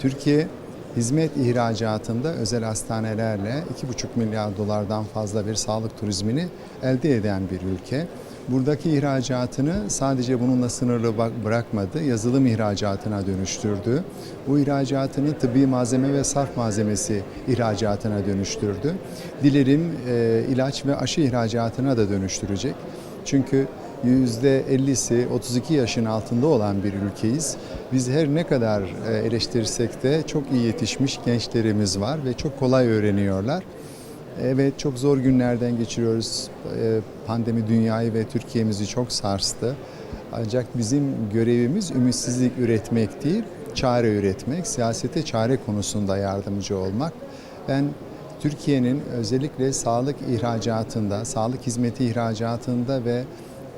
Türkiye hizmet ihracatında özel hastanelerle 2,5 milyar dolardan fazla bir sağlık turizmini elde eden bir ülke. Buradaki ihracatını sadece bununla sınırlı bırakmadı, yazılım ihracatına dönüştürdü. Bu ihracatını tıbbi malzeme ve sarf malzemesi ihracatına dönüştürdü. Dilerim e, ilaç ve aşı ihracatına da dönüştürecek. Çünkü %50'si 32 yaşın altında olan bir ülkeyiz. Biz her ne kadar e, eleştirsek de çok iyi yetişmiş gençlerimiz var ve çok kolay öğreniyorlar. Evet çok zor günlerden geçiriyoruz. E, Pandemi dünyayı ve Türkiye'mizi çok sarstı. Ancak bizim görevimiz ümitsizlik üretmek değil, çare üretmek, siyasete çare konusunda yardımcı olmak. Ben Türkiye'nin özellikle sağlık ihracatında, sağlık hizmeti ihracatında ve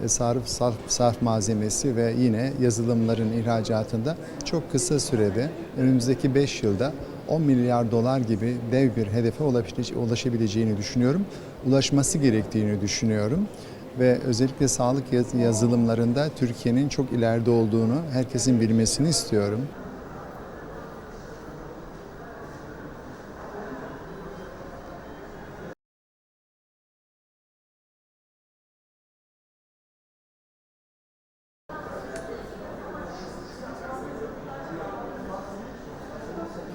sarf, sarf, sarf malzemesi ve yine yazılımların ihracatında çok kısa sürede önümüzdeki 5 yılda 10 milyar dolar gibi dev bir hedefe ulaşabilece- ulaşabileceğini düşünüyorum. Ulaşması gerektiğini düşünüyorum. Ve özellikle sağlık yaz- yazılımlarında Türkiye'nin çok ileride olduğunu herkesin bilmesini istiyorum.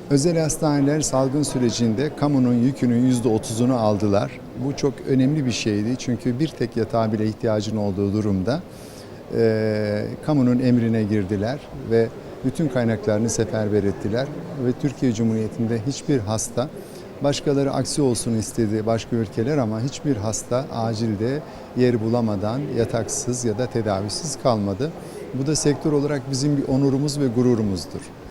Özel hastaneler salgın sürecinde kamunun yükünün %30'unu aldılar. Bu çok önemli bir şeydi çünkü bir tek yatağa bile ihtiyacın olduğu durumda e, kamunun emrine girdiler ve bütün kaynaklarını seferber ettiler. Ve Türkiye Cumhuriyeti'nde hiçbir hasta, başkaları aksi olsun istedi başka ülkeler ama hiçbir hasta acilde yer bulamadan yataksız ya da tedavisiz kalmadı. Bu da sektör olarak bizim bir onurumuz ve gururumuzdur.